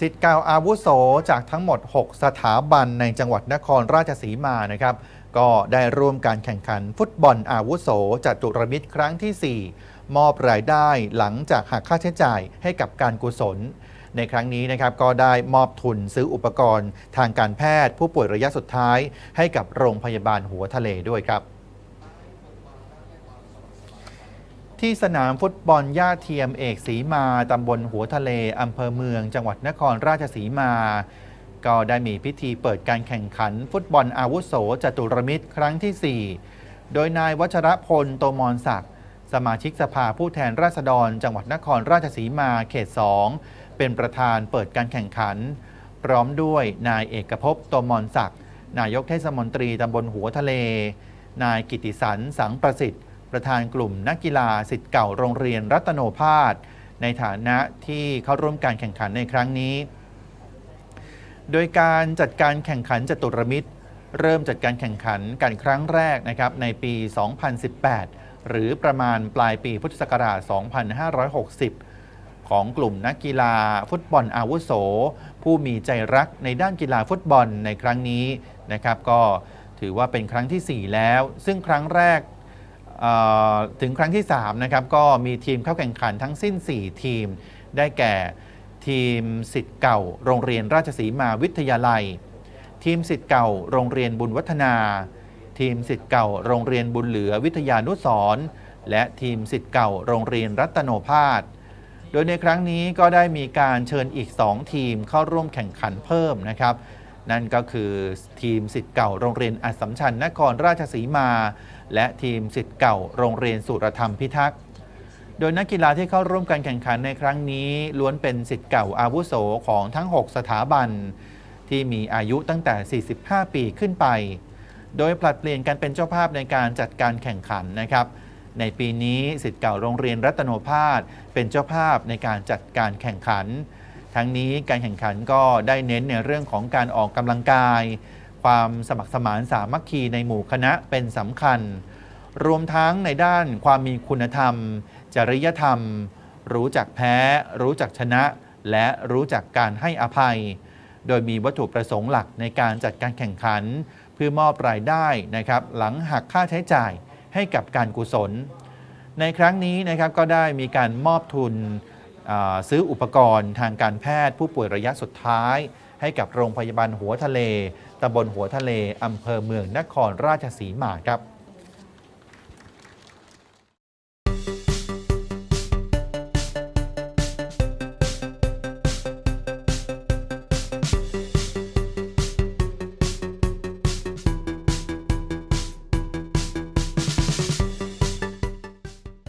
สิทธิ์เก่าอาวุโสจากทั้งหมด 6 สถาบันในจังหวัดนครราชสีมานะครับ ก็ได้ร่วมการแข่งขันฟุตบอลอาวุโสจัตุรมิตรครั้งที่ 4 มอบรายได้หลังจากหักค่าใช้จ่ายให้กับการกุศล ในครั้งนี้นะครับก็ได้มอบทุนซื้ออุปกรณ์ ทางการแพทย์ผู้ป่วยระยะสุดท้าย ให้กับโรงพยาบาลหัวทะเลด้วยครับ ที่สนามฟุตบอลย่าเทียมเอกสีมาตำบลหัวทะเลอำเภอเมือง จังหวัดนครราชสีมา ก็ได้มีพิธีเปิดการแข่งขันฟุตบอลอาวุโสจตุรมิตรครั้งที่ 4 โดยนายวัชรพลโตมรศักดิ์สมาชิกสภาผู้แทนราษฎร จังหวัดนครราชสีมาเขต 2 เป็นประธานเปิดการแข่งขัน พร้อมด้วยนายเอกภพโตมรศักดิ์นายกเทศมนตรีตำบลหัวทะเล นายกิติสันสังประสิทธิ์ ประธานกลุ่มนักกีฬาสิทธิ์เก่าโรงเรียนรัตโนภาสในฐานะที่เข้าร่วมการแข่งขันในครั้งนี้ โดยการจัดการแข่งขันจตุรมิตร เริ่มจัดการแข่งขันกันครั้งแรกนะครับในปี 2018 หรือประมาณปลายปีพุทธศักราช 2560 ของกลุ่มนักกีฬาฟุตบอลอาวุโส ผู้มีใจรักในด้านกีฬาฟุตบอลในครั้งนี้นะครับ ก็ถือว่าเป็นครั้งทีสี่4 แล้ว ซึ่งครั้งแรก ถึงครั้งที่3นะครับก็มีทีมเข้าแข่งขันทั้งสิ้น 4 ทีม ได้แก่ทีมสิทธิ์เก่า โรงเรียนราชสีมาวิทยาลัย ทีมสิทธิ์เก่า โรงเรียนบุญวัฒนา ทีมสิทธิ์เก่า โรงเรียนบุญเหลือวิทยานุสรและทีมสิทธิ์เก่า โรงเรียนรัตโนภาสโดยในครั้งนี้ก็ได้มีการเชิญอีก 2 ทีมเข้าร่วมแข่งขันเพิ่มนะครับ นั่นก็คือทีมสิทธิ์เก่าโรงเรียนอัสสัมชัญนครราชสีมา และทีมสิทธิ์เก่าโรงเรียนสุรธรรมพิทักษ์โดยนักกีฬาที่เข้าร่วมการแข่งขันในครั้งนี้ล้วนเป็นสิทธิ์เก่าอาวุโสของทั้ง 6 สถาบัน ที่มีอายุตั้งแต่ 45 ปีขึ้นไป โดยผลัดเปลี่ยนกันเป็นเจ้าภาพในการจัดการแข่งขันนะครับ ในปีนี้สิทธิ์เก่าโรงเรียนรัตโนภาสเป็นเจ้าภาพในการจัดการแข่งขัน ทั้งนี้การแข่งขันก็ได้เน้นในเรื่องของการออกกำลังกาย ความสมัครสมานสามัคคีในหมู่คณะเป็นสำคัญ รวมทั้งในด้านความมีคุณธรรม จริยธรรม รู้จักแพ้ รู้จักชนะ และรู้จักการให้อภัย โดยมีวัตถุประสงค์หลักในการจัดการแข่งขัน เพื่อมอบรายได้นะครับหลังหักค่าใช้จ่ายให้กับการกุศล ในครั้งนี้นะครับก็ได้มีการมอบทุน ซื้ออุปกรณ์ทางการแพทย์ผู้ป่วยระยะสุดท้าย ให้กับโรงพยาบาลหัวทะเลตำบลหัวทะเลอำเภอเมืองนครราชสีมาครับ